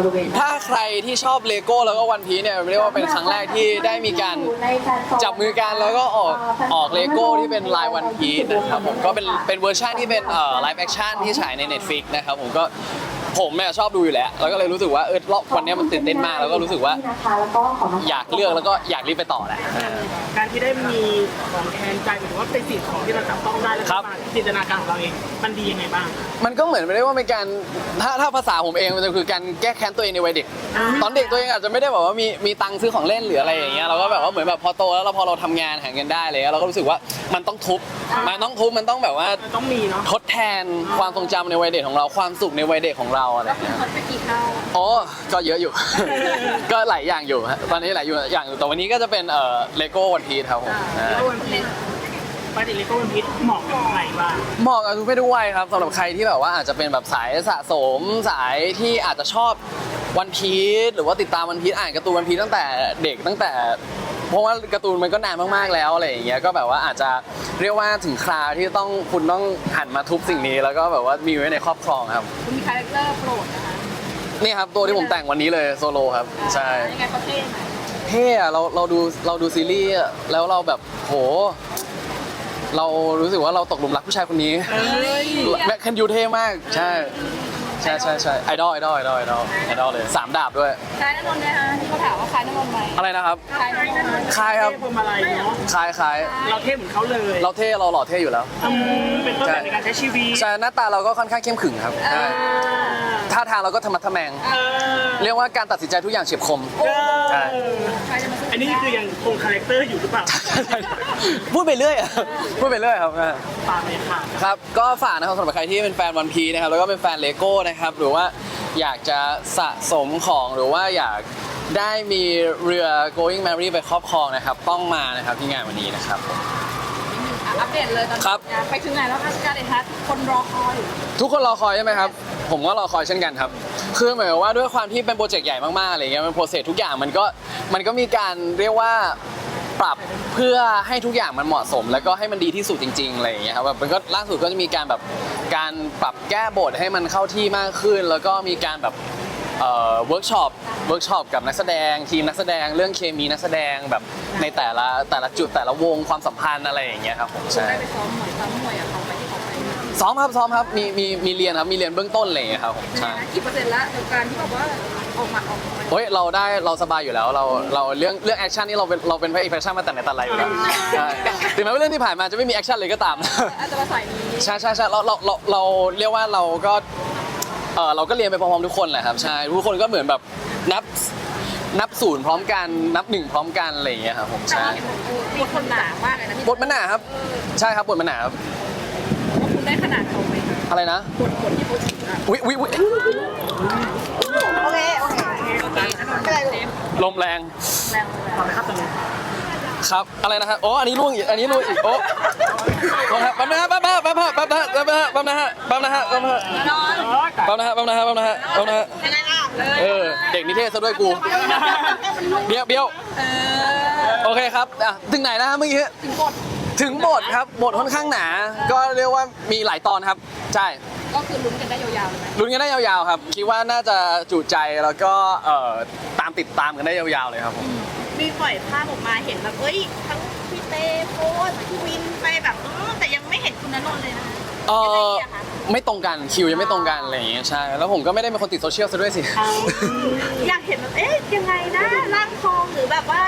อ่อถ้าใครที่ชอบเลโก้แล้วก็วันพีเนี่ยเรียกว่าเป็นครั้งแรกที่ได้มีการจับมือกันแล้วก็ออกออกเลโก้ที่เป็นลายวันพีนะครับผมก็เป็นเป็นเวอร์ชันที่เป็นเอ่อไลฟ์แอคชั่นที่ฉายใน Netflix นะครับผมก็ ผมเนี่ยชอบดูอยู่แล้วแล้วก็เลยรู้สึกว่าเออรอบวันเนี้ยมันตื่นเต้นมากแล้วก็รู้สึกว่าอยากเลือกแล้วก็อยากรีบไปต่อแหละ การที่ได้มีของแทนใจหรือว่าเป็นสิ่งของที่เราจับต้องได้แล้วครัก็บมาจินตนาการของเราเอง มันดียังไงบ้าง มันก็เหมือนไม่ได้ว่าเป็นการถ้าถ้าภาษาผมเองมันจะคือการแก้แค้นตัวเองในวัยเด็ก อ่า ตอนเด็กตัวเองอาจจะไม่ได้แบบว่ามีมีตังค์ซื้อของเล่นหรืออะไรอย่างเงี้ยเราก็แบบว่าเหมือนแบบพอโตแล้วเราพอเราทำงานหาเงินได้เลยเราก็รู้สึกว่ามันต้องทุบมันต้องทุบมันต้องแบบว่า มันต้องมีเนาะ ทดแทนความทรงจำในวัยเด็กของเราความสุขในวัยเด็กของเราอะไรอย่างเงี้ยคนไปกี่ข้าวอ๋อก็เยอะอยู่ ก็หลายอย่างอยู่ฮะตอนนี้หลายอย่างอยู่แต่วันนี้ก็จะเป็นเอ่อเลโก้วันพีครับผมแล้อ่าววันพีชปกติเลโก้วันพีชเหมาะกับใครบ้างเหมาะกับทุกเพศทุกวัยครับสำหรับใครที่แบบว่าอาจจะเป็นแบบสายสะสมสายที่อาจจะชอบวันพีซหรือว่าติดตามวันพีซอ่านการ์ตูนวันพีซตั้งแต่เด็กตั้งแต่ เพราะว่าการ์ตูนมันก็นานมากๆแล้วอะไรอย่างเงี้ยก็แบบว่าอาจจะเรียกว่าถึงคราวที่ต้องคุณต้องหันมาทุบสิ่งนี้ แล้วก็แบบว่ามีไว้ในครอบครองครับคุณมีคาแรคเตอร์โปรดนะคะนี่ครับตัวที่ผมแต่งวันนี้เลยโซโลครับใช่ยังไงเขาเท่ไหมเท่อะเราเราดูเราดูซีรีส์อะแล้วเราแบบโห เรารู้สึกว่าเราตกหลุมรักผู้ชายคนนี้เอ้ยแม็กคันยูเท่มากใช่ ใช่ใช่ใช่ไอดอลไอดอลไอดอลไอดอลไอดอลเลยสามดาบด้วย คล้ายนนท์ไหมคะที่เขาถามว่าคล้ายนนท์ไหมอะไรนะครับคล้ายนนท์ไหมคล้ายครับเทพพวงมาลัยเนาะคล้ายคล้ายเราเทพเหมือนเขาเลยเราเท่เราหล่อเท่อยู่แล้วอืมเป็นต้นแบบในการใช้ชีวิตใช่หน้าตาเราก็ค่อนข้างเข้มขึงครับใช่อ่าท่าทางเราก็ธรรมะทะแมง เออเรียกว่าการตัดสินใจทุกอย่างเฉียบคม เออใช่ ใครจะมาสู้อั นนี้คือยังคงคาแรคเตอร์อยู่หรือเปล่าพูดไปเรื่อยอะพูดไปเรื่อยครับตามเลยค่ะ ครับ ก็ฝากนะครับสำหรับใครที่เป็นแฟนวันพีนะครับ แล้วก็เป็นแฟนเลโก้นะครับ หรือว่าอยากจะสะสมของ หรือว่าอยากได้มีเรือ going merry ไปครอบครองนะครับ ต้องมานะครับที่งานวันนี้นะครับผมอะอัปเดตเลยตอนนี้ครับ ไปถึงไหนแล้วคะการเดนทัศคนรอคอยอยู่ทุกคนรอคอยใช่ไหมครับ ผมก็รอคอยเช่นกันครับ คือหมายความว่าด้วยความที่เป็นโปรเจกต์ใหญ่มากๆอะไรเงี้ยมันโปรเซสทุกอย่างมันก็มันก็มีการเรียกว่าปรับเพื่อให้ทุกอย่างมันเหมาะสม แล้วก็ให้มันดีที่สุดจริงๆอะไรอย่างเงี้ยครับแบบมันก็ล่าสุดก็จะมีการแบบการปรับแก้บทให้มันเข้าที่มากขึ้น แล้วก็มีการแบบเอ่อเวิร์กช็อปเวิร์กช็อปกับนักแสดง ทีมนักแสดงเรื่องเคมีนักแสดงแบบในแต่ละแต่ละจุดแต่ละวงความสัมพันธ์อะไรอย่างเงี้ยครับผมใช่ได้ไปซ้อมมวยซ้อมมวยกับเขาไปที่เขาไป ซ้อมครับซ้อมครับมีมีมีเรียนครับมีเรียนเบื้องต้นอะไรอย่างเงี้ยครับผมใช่ กี่เปอร์เซ็นต์ละกับการที่แบบว่าออกมาออกมาเฮ้ยเราได้เราสบายอยู่แล้วเราเราเรื่องเรื่องแอคชั่นนี่เราเป็นเราเป็นพระเอกแอคชั่นมาแต่ไหนแต่ไรอยู่แล้วใช่ถึงแม้ว่าเรื่องที่ผ่านมาจะไม่มีแอคชั่นเลยก็ตาม อาจจะมาใส่นี้ใช่ใช่ใช่เราเราเราเราเรียกว่าเราก็เออเราก็เรียนไปพร้อมๆทุกคนแหละครับใช่ทุกคนก็เหมือนแบบนับนับศูนย์พร้อมกันนับหนึ่งพร้อมกันอะไรอย่างเงี้ยครับผมแต่ใช่ว่าเห็นบอกมีคนหนามากเลยนะพี่บทมันหนาครับ ใช่ครับบทมันหนาครับว่าคุณ ได้ขนาดเขาไหมอะไรนะกดกดที่เขาฉีดอะอุ๊ยอุ๊อุ๊โอเค โอเคไม่เป็ลมแรงแรงครับ อะไรนะฮะโอ้อันนี้ล่วงอีกอันนี้ล่วงอีกโอ้โครับแป๊บนะฮะแป๊บนะฮะแป๊บนะฮะแป๊บนะฮะแป๊บนะฮะแป๊บนะฮะแป๊บนะฮะแป๊บนะฮะแป๊บนะฮะแป๊บนะฮะแป๊บนะฮะยังไงล่ะเออเด็กนิเทศซะด้วยกูเบี้ยวเบี้ยวโอเคครับอะถึงไหนนะฮะเมื่อกี้ถึงกด ถึงบทครับบทค่อนข้างหนา ก็เรียกว่ามีหลายตอนครับ ใช่ก็คือลุ้นกันได้ยาวๆเลยไหมลุ้นกันได้ยาวๆครับ คิดว่าน่าจะจุใจแล้วก็เอ่อตามติดตามกันได้ยาวๆเลยครับผมมีปล่อยภาพออกมาเห็นแบบเอ้ยทั้งพี่เต้โพสพี่วินไปแบบเออแต่ยังไม่เห็นคุณณนนท์เลยนะคะเอยังไงอดีอะคะไม่ตรงกันคิวยังไม่ตรงกันอะไรอย่างเงี้ยใช่แล้วผมก็ไม่ได้เป็นคนติดโซเชียลซะด้วยสิอยากเห็นแบบเอ๊ะยังไงนะร่างทองหรือแบบว่า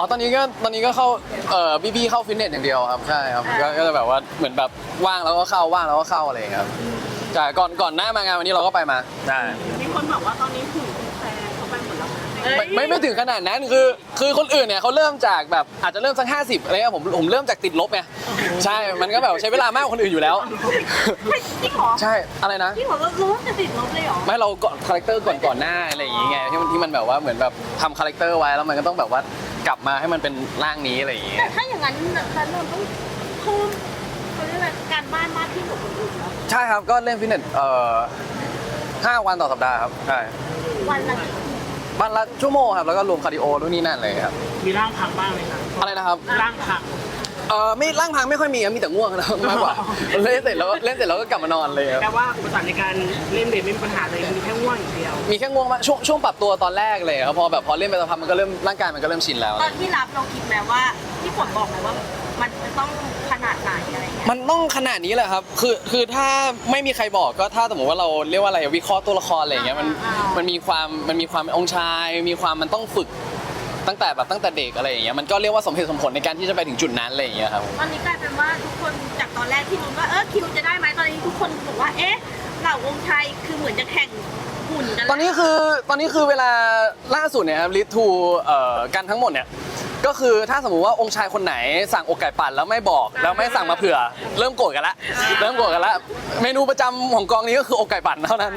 อ๋อตอนนี้ก็ตอนนี้ก็เข้าเอ่อพี่พี่เข้าฟิตเนสอย่างเดียวครับใช่ครับก็ก็จะแบบว่าเหมือนแบบว่างแล้วก็เข้าว่างแล้วก็เข้าอะไรอย่างเงี้ยครับใช่ก่อนก่อนหน้ามางานวันนี้เราก็ไปมาใช่ มีคนบอกว่าตอนนี้ถูก ไม่ไม่ไม่ถึงขนาดนั้นคือ คือคนอื่นเนี่ยเขาเริ่มจากแบบอาจจะเริ่มสักห้าสิบอะไรเงี้ยผมผมเริ่มจากติดลบไงใช่มันก็แบบใช้เวลามากกว่าคนอื่นอยู่แล้วไม่จริงเหรอใช่อะไรนะจริงเหรอเรารู้ว่าจะติดลบเลยเหรอไม่เราก่อนคาแรคเตอร์ก่อนก่อนหน้าอะไรอย่างเงี้ยที่มันที่มันแบบว่าเหมือนแบบทำคาแรคเตอร์ไว้แล้วมันก็ต้องแบบว่ากลับมาให้มันเป็นร่างนี้อะไรอย่างเงี้แต่ย ถ้าอย่างนั้นณนนท์ต้องเพิ่มเขาเรียกอะไรการบ้านมากที่สุดคนอื่นแล้วใช่ครับก็เล่นฟิตเนสเอ่อห้าวันต่อสัปดาห์ครับใช่วันละกี่ วันละชั่วโมงครับ แล้วก็รวมคาร์ดิโอด้วยนี่นั่นเลยครับ มีร่างพังบ้างไหมครับอะไรนะครับ ร่างพัง เออไม่ร่างพังไม่ค่อยมีครับมีแต่ง่วงนะมากกว่า เล่นเสร็จแล้วก็เล่นเสร็จแล้วก็กลับมานอนเลยครับ แปลว่าอุปสรรคในการเล่นเบสไม่มีปัญหาเลยมีแค่ง่วงอย่างเดียว มีแค่ง่วงมากช่วงช่วงปรับตัวตอนแรกเลยครับพอแบบพอเล่นไปสักพักมันก็เริ่มร่างกายมันก็เริ่มชินแล้ว ตอนที่รับเราคิดไหมว่าที่ฝนบอกไหมว่า มันจะต้องขนาดไหนอะไรเงี้ยมันต้องขนาดนี้แหละครับ คือคือถ้าไม่มีใครบอกก็ถ้าสมมติว่าเราเรียกว่าอะไรวิเคราะห์ตัวละครอะไรอย่างเงี้ยมันมันมีความมันมีความเป็นองค์ชาย มีความมันต้องฝึกตั้งแต่แบบตั้งแต่เด็กอะไรอย่างเงี้ยมันก็เรียกว่าสมเหตุสมผลในการที่จะไปถึงจุดนั้นอะไรอย่างเงี้ยครับตอนนี้กลายเป็นว่าทุกคนจากตอนแรกที่รู้นว่าเออคิวจะได้ไหมตอนนี้ทุกคนบอกว่าเอ๊ะเหล่าวงชัยคือเหมือนจะแข่งหุ่นกันตอนนี้คือตอนนี้คือเวลาล่าสุดเนี่ยครับลิทูเอ่อกันทั้งหมดเนี่ย ก็คือถ้าสมมุติว่าองค์ชายคนไหนสั่งอกไก่ปั่นแล้วไม่บอกแล้วไม่สั่งมาเผื่อ เริ่มโกรธกันละเริ่มโกรธกันละเมนูประจำของกองนี้ก็คืออกไก่ปั่นเท่านั้น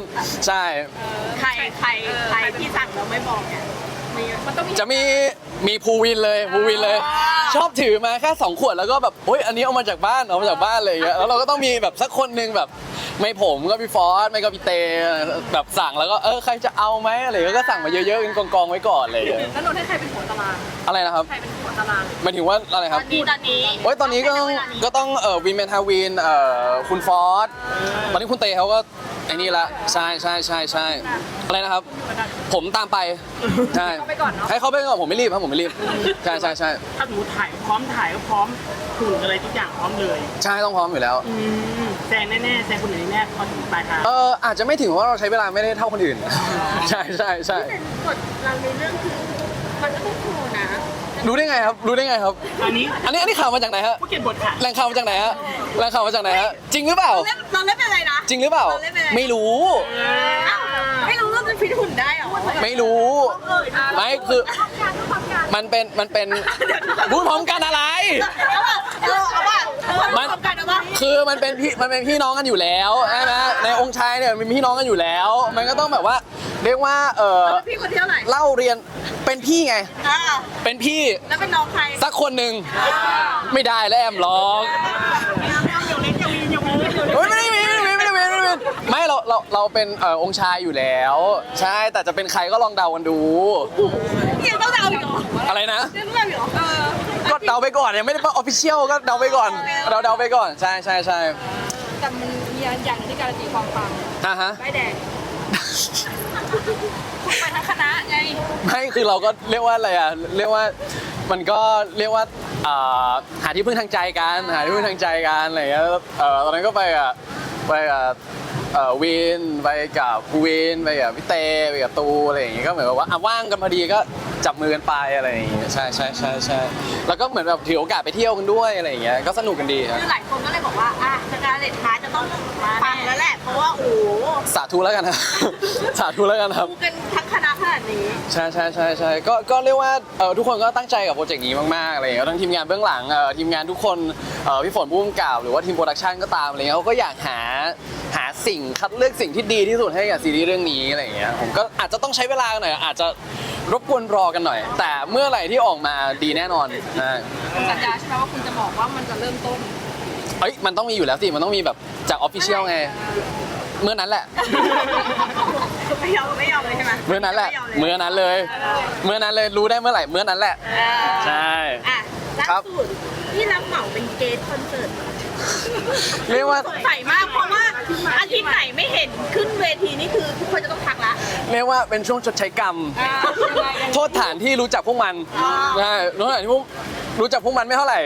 ใช่ ใครใครใครที่สั่งเราไม่บอกเนี่ยมีมันต้องมี จะมี มีภูวินเลยภูวินเลย ชอบถือมาแค่สองขวดแล้วก็แบบโอ้ยอันนี้เอามาจากบ้านเอามาจากบ้านเลยางเงี้ยแล้วเราก็ต้องมีแบบสักคนหนึงแบบ ไม่ผมก็พี่ฟอสไม่ก็พี่เตแบบสั่งแล้วก็เออใครจะเอาไหมอะไรเงี้ยก็สั่งมาเยอะๆกันกองๆไว้ก่อนอะไรอย่างเลยแล้วนนท์ให้ใครเป็นหัวตาราง อะไรนะครับใครเป็นหัวตารางหมายถึงว่าอะไรตครัอบนนี้ตอนนี้โอ้ยตอนนี้ก็ต้องก็ต้องเอ่อวินเมนทาวินเอ่อคุณฟอสตอนนี้คุณเตเขาก็ ไอ้นี่ละใช่ใช่ใช่ใช่อะไรนะครับ ผมตามไปใช่เข้าไปก่อนเนอะ ให้เขาไปก่อนผมไม่รีบครับผมไม่รีบใช่ใช่ใช่ถ้าหนูถ่ายพร้อมถ่ายก็พร้อมหุ่นอะไรทุกอย่างพร้อมเลยใช่ต้องพร้อมอยู่แล้ว อืมแซงแน่ๆแซงคนไหนแน่พอถึงปลายทางเอออาจจะไม่ถึงเพราะเราใช้เวลาไม่ได้เท่าคนอื่น ใช่ใช่ใช่แต่กฎเราในเรื่องคือมันก็ต้องโชว์นะ รู้ได้ไงครับ รู้ได้ไงครับ อันนี้อันนี้อันนี้ข่าวมาจากไหนฮะผู้เขียนบทค่ะ แหล่งข่าวมาจากไหนฮะแหล่งข่าวมาจากไหนฮะ จริงหรือเปล่า เราเล่นเราเล่นเป็นอะไรนะ จริงหรือเปล่า เราเล่นเป็นอะไร ไม่รู้ อ้าวไม่รู้ว่าจะฟิตหุ่นได้เหรอไม่รู้ไม่คือ มันเป็น มันเป็นพูดพร้อมกันอะไรเออเอาป่ะมัน ทำกันเอาป่ะคือมันเป็นพี่มันเป็นพี่น้องกันอยู่แล้วใช่ไหมในองค์ชายเนี่ยมันเป็นพี่น้องกันอยู่แล้ว มันก็ต้องแบบว่า เรียกว่าเออแล้วพี่คนที่เท่าไหร่เล่าเรียนเป็นพี่ไง อ่าเป็นพี่แล้วเป็นน้องใครสักคนหนึ่งไม่ได้แล้วแอมร้องยังเล็กยังมียังมียังมีเฮ้ยไม่ได้มีไม่ได้มีไม่ได้มีไม่ได้มีไม่เราเราเราเป็นเอ่อองค์ชายอยู่แล้ว ใช่แต่จะเป็นใครก็ลองเดากันดู ยังต้องเดาอีกเหรออะไรนะ ยังต้องเดาอีกเหรอเออก็เดาไปก่อนยังไม่ได้ว่าออฟฟิเชียลก็เดาไปก่อน เราเดาไปก่อนใช่ใช่ใช่แต่มันมีอย่างที่การันตีความปังอะฮะใบแดง คุณไปทั้งคณะไงไม่คือเราก็เรียกว่าอะไรอะเรียกว่ามันก็เรียกว่าอ่าหาที่พึ่งทางใจกันหาที่พึ่งทางใจกันอะไรอย่างเงี้ยเอ่อตอนนั้นก็ไปอะไปกับเอ่อวินไปกับภูวินไปกับพี่เตไปกับตูอะไรอย่างเงี้ยก็เหมือนแบบว่าอะว่างกันพอดีก็จับมือกันไปอะไรอย่างเงี้ยใช่ใช่ใช่ใช่แล้วก็เหมือนแบบถือโอกาสไปเที่ยวกันด้วยอะไรอย่างเงี้ยก็สนุกกันดีครับ คือหลายคนก็เลยบอกว่าอะสการเลตพาร์ทจะต้องฟังแล้วแหละ เพราะว่าโอ้โห สาธุแล้วกันนะสาธุแล้วกันครับดูกันทั้งคณะขนาดนี้ ใช่ใช่ใช่ใช่ก็ก็เรียกว่าเออทุกคนก็ตั้งใจกับโปรเจกต์นี้มากๆอะไรอย่างเงี้ยทั้งทีมงานเบื้องหลังเอ่อทีมงานทุกคนเอ่อพี่ฝนผู้กำกับหรือว่าทีมโปรดักชันก็ตามอะไรเงี้ยเขาก็อยากหาหาสิ่งคัดเลือกสิ่งที่ดีที่สุดให้กับซีรีส์เรื่องนี้อะไรอย่างเงี้ยผมก็อาจจะต้องใช้เวลาหน่อยอาจจะรบกวนรอกันหน่อย แต่เมื่อไหร่ที่ออกมาดีแน่นอนนะคุณสัญญาใช่ไหมว่าคุณจะบอกว่ามันจะเริ่มต้นเอ้ยมันต้องมีอยู่แล้วสิ มันต้องมีแบบจากออฟฟิเชียลไง เมื่อนั้นแหละ ไม่ยอมไม่ยอมเลยใช่ไหมเมื่อนั้นแหละไยเมื่อนั้นเลย เมื่อนั้นเลยรู้ได้เมื่อไหร่เมื่อนั้นแหละเออใช่ อะล่าครับสุดที่รับเหมาเป็นเกสคอนเสิร์ตเรียกว่า สงสัยมากเพราะว่าอาทิตย์ไหนไม่เห็นขึ้นเวทีนี่คือทุกคนจะต้องทักละ เรียกว่าเป็นช่วงชดใช้กรรม โทษฐานที่รู้จักพวกมันอ่าใช่โทษฐานที่พวกรู้จักพวกมันไม่เท่าไหร่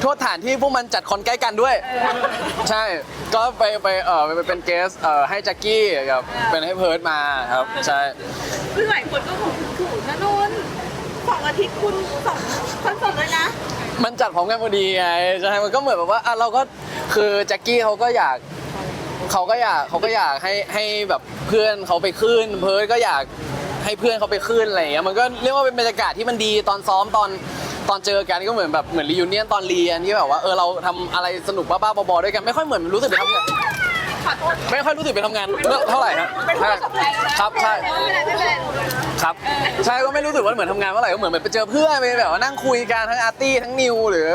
โทษฐานที่พวกมันจัดคอนใกล้กันด้วย ใช่ ก็ไปไปเออไปเป็นเกสเอ่อให้แจ็คกี้กับเป็นให้เพิร์ดมาครับ ใช่คือหลายคนก็คงถูกนะนุ่นสองอาทิตย์คุณสองคอนเสิร์ตเลยนะมันจัดพร้อมกันพอดีไงใช่มันก็เหมือนแบบว่าอะเราก็คือแจ็คกี้เขาก็อยาก เขาก็อยากเขาก็อยากให้ให้แบบเพื่อนเขาไปขึ้น เพิร์ดก็อยากให้เพื่อนเขาไปขึ้นอะไรอย่างเงี้ยมันก็เรียกว่าเป็นบรรยากาศที่มันดีตอนซ้อมตอนตอนเจอกันก็เหมือนแบบเหมือนรียูเนียนตอนเรียนที่แบบว่าเออเราทำอะไรสนุกบ้าๆบอๆด้วยกันไม่ค่อยเหมือนรู้สึกไปทำงานไม่ค่อยรู้สึกไปทำงานเท่าไหร่ครับใช่ครับใช่ ไม่เป็นไรไม่เป็นไรครับใช่ก็ไม่รู้สึกว่าเหมือนทำงานเมื่อไหร่ก็เหมือนแบบไปเจอเพื่อนไปแบบว่านั่งคุยกันทั้งอาร์ตี้ทั้งนิวหรือ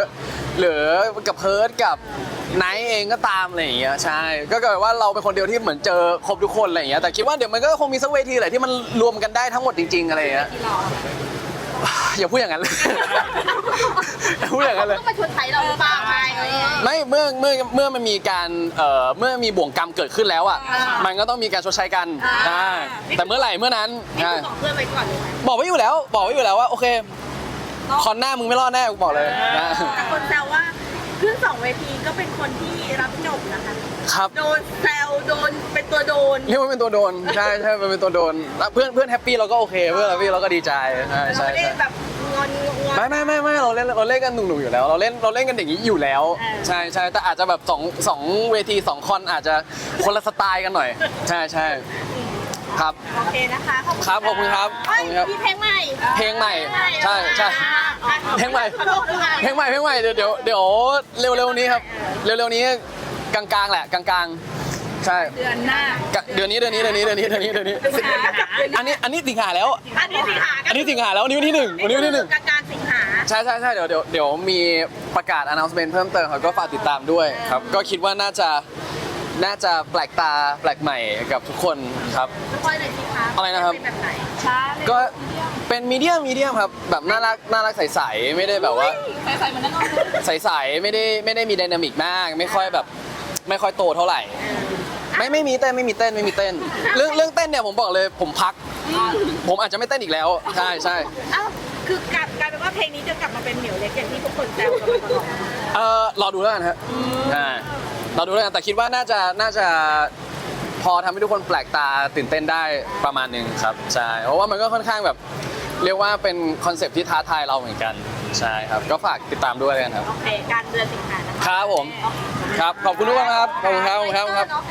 หรือกับเพิร์ดกับ ไนท์เองก็ตามอะไรอย่างเงี้ยใช่ ก็เกิดว่าเราเป็นคนเดียวที่เหมือนเจอครบทุกคนอะไรอย่างเงี้ยแต่คิดว่าเดี๋ยวมันก็คงมีสักเวทีแหละที่มันรวมกันได้ทั้งหมดจริงๆอะไรอย่างเงี้ยที่เราอย่าพูดอย่างนั้นเลยอย่าพูดอย่างนั้นเลย ต้องมาชดใช้เราหรือเปล่าไงอะไรอย่างเงี้ยไม่เมื่อเมื่อเมื่อมันมีการเอ่อเมื่อมีบ่วงกรรมเกิดขึ้นแล้วอะอ่ามัมันก็ต้องมีการชดใช้กันอ่าใช่แต่เมื่อไหร่เมื่อนั้นนี่ใช่คือบอกเพื่อนไว้ก่อนเลยไหมบอกไว้อยู่แล้ว บอกไว้อยู่แล้วว่าโอเค คอนหน้ามึงไม่รอดแน่กูบอกเลยนะแต่คนแซวว่า ขึ้นสองเวทีก็เป็นคนที่รับจบนะคะ ครับโดนแซวโดนเป็นตัวโดนเรียกว่าเป็นตัวโดน ใช่ใช่เป็นตัวโดนแล้วเพื่อนเพื่อนแฮปปี้เราก็โอเค เพื่อนแฮปปี้เราก็ดีใจใช่เราใช่ไม่ได้ใช่ แบบงอนงอน ไม่ไม่ไม่ไม่เราเล่นเราเล่นกันหนุกๆอยู่แล้ว เราเล่นเราเล่นกันอย่างนี้อยู่แล้ว เออ ใช่ใช่แต่อาจจะแบบสองสองเวทีสองคอนอาจจะคนละสไตล์กันหน่อย ใช่ใช่ ครับ โอเคนะคะขอบคุณครับขอบคุณครับเอ้ยขอบคุณครับมีเพลงใหม่เพลงใหม่ ใช่ใช่ อะเพลงใหม่ขอโทษด้วยเพลงใหม่เพลงใหม่เดี๋ยวเดี๋ยวเดี๋ยวเร็วๆนี้ครับ เร็วๆนี้กลางๆแหละกลางๆ ใช่เดือนหน้ากะเดือนนี้เดือนนี้เดือนนี้เดือนนี้เดือนนี้เดือนนี้ อันนี้อันนี้สิงหาแล้ว อันนี้สิงหาอันนี้สิงหาแล้ววันนี้วันที่หนึ่งวันนี้วันที่หนึ่ง กลางกลางๆสิงหาใช่ใช่ใช่เดี๋ยวเดี๋ยวเดี๋ยวมีประกาศ announcement เพิ่มเติมครับก็ฝากติดตามด้วยครับ ก็คิดว่าน่าจะ น่าจะแปลกตาแปลกใหม่กับทุกคนครับสปอยหน่อยสิคะอะไรนะครับ เป็นแบบไหนช้าเลยก็เป็นมีเดียมมีเดียมครับ แบบน่ารักน่ารักใสๆไม่ได้แบบว่า ใส่ใส่เหมือนนั่นนอนเลยใสๆไม่ได้ไม่ได้มีไดนามิกมาก ไม่ค่อยแบบ ไม่ค่อยโตเท่าไหร่ ไม่ไม่มีเต้นไม่มีเต้นไม่มีเต้น เรื่องเรื่องเต้นเนี่ยผมบอกเลยผมพัก ผมอาจจะไม่เต้นอีกแล้ว ใช่ใช่เอ้าคือกลายกลายเป็นว่าเพลงนี้จะกลับมาเป็นเหมียวเล็กอย่างที่ทุกคนแซวกันมาตลอดเออรอดูแล้วกันฮะอ่า เราดูแล้วกันแต่คิดว่าน่าจะน่าจะพอทำให้ทุกคนแปลกตาตื่นเต้นได้ประมาณหนึ่งครับใช่เพราะว่ามันก็ค่อนข้างแบบเรียกว่าเป็นคอนเซปต์ที่ท้าทายเราเหมือนกันใช่ครับ ก็ฝากติดตามด้วยแล้วกันครับ โอเคกลารเดือนสิงหานะคะครับผมครับขอบคุณทุกคนครับขอบคุณครับขอบคุณครับขอบคุณครับเนาะ